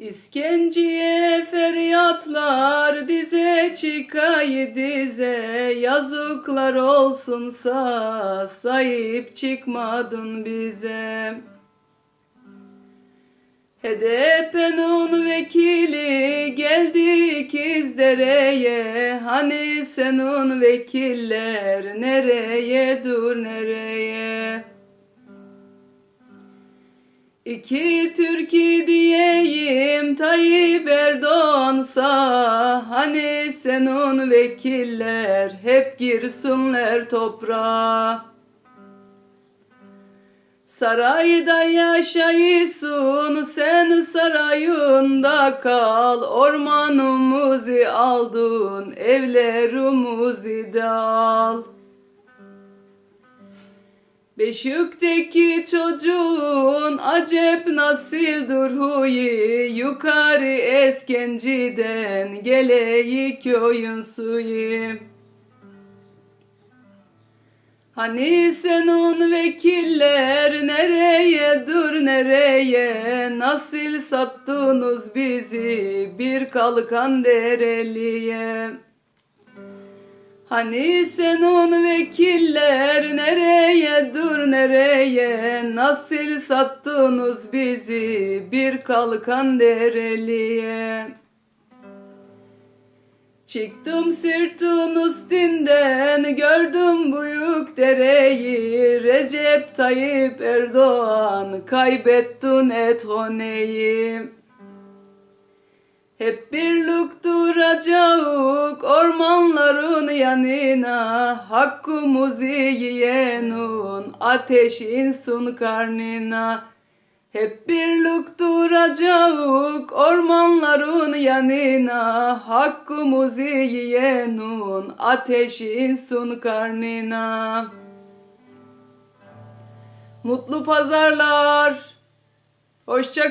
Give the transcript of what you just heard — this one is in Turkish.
İskenciye feryatlar dize çıkay dize yazıklar olsunsa sahip çıkmadın bize. HDP'nin vekili geldi İkizdere'ye Hani senin vekiller nereye dur nereye İki Türkiye diyeyim Tayyip Erdoğan'sa Hani senin vekiller hep girsinler toprağa. Sarayda yaşayısın sen sarayında kal. Ormanımızı aldın evlerimizi de al Beşikteki çocuğun acep nasildir huyu Yukarı eskenciden geleyi köyün suyu. Hani senin vekiller nereye dur nereye? Nasıl sattınız bizi bir kalkan dereliye. Hani senin vekiller nereye nereye? Nasıl sattınız bizi bir kalkan dereliye? Çıktım sırtın üstünden gördüm büyük dereyi. Recep Tayyip Erdoğan kaybettin ethoneyi Hep birlik duracak ormanların yanına Hakkımızı yiyenin ateş insun karnına. Hep birlik duracak ormanların yanına Hakkımızı yiyenin ateş insun karnına. Mutlu pazarlar Hoşça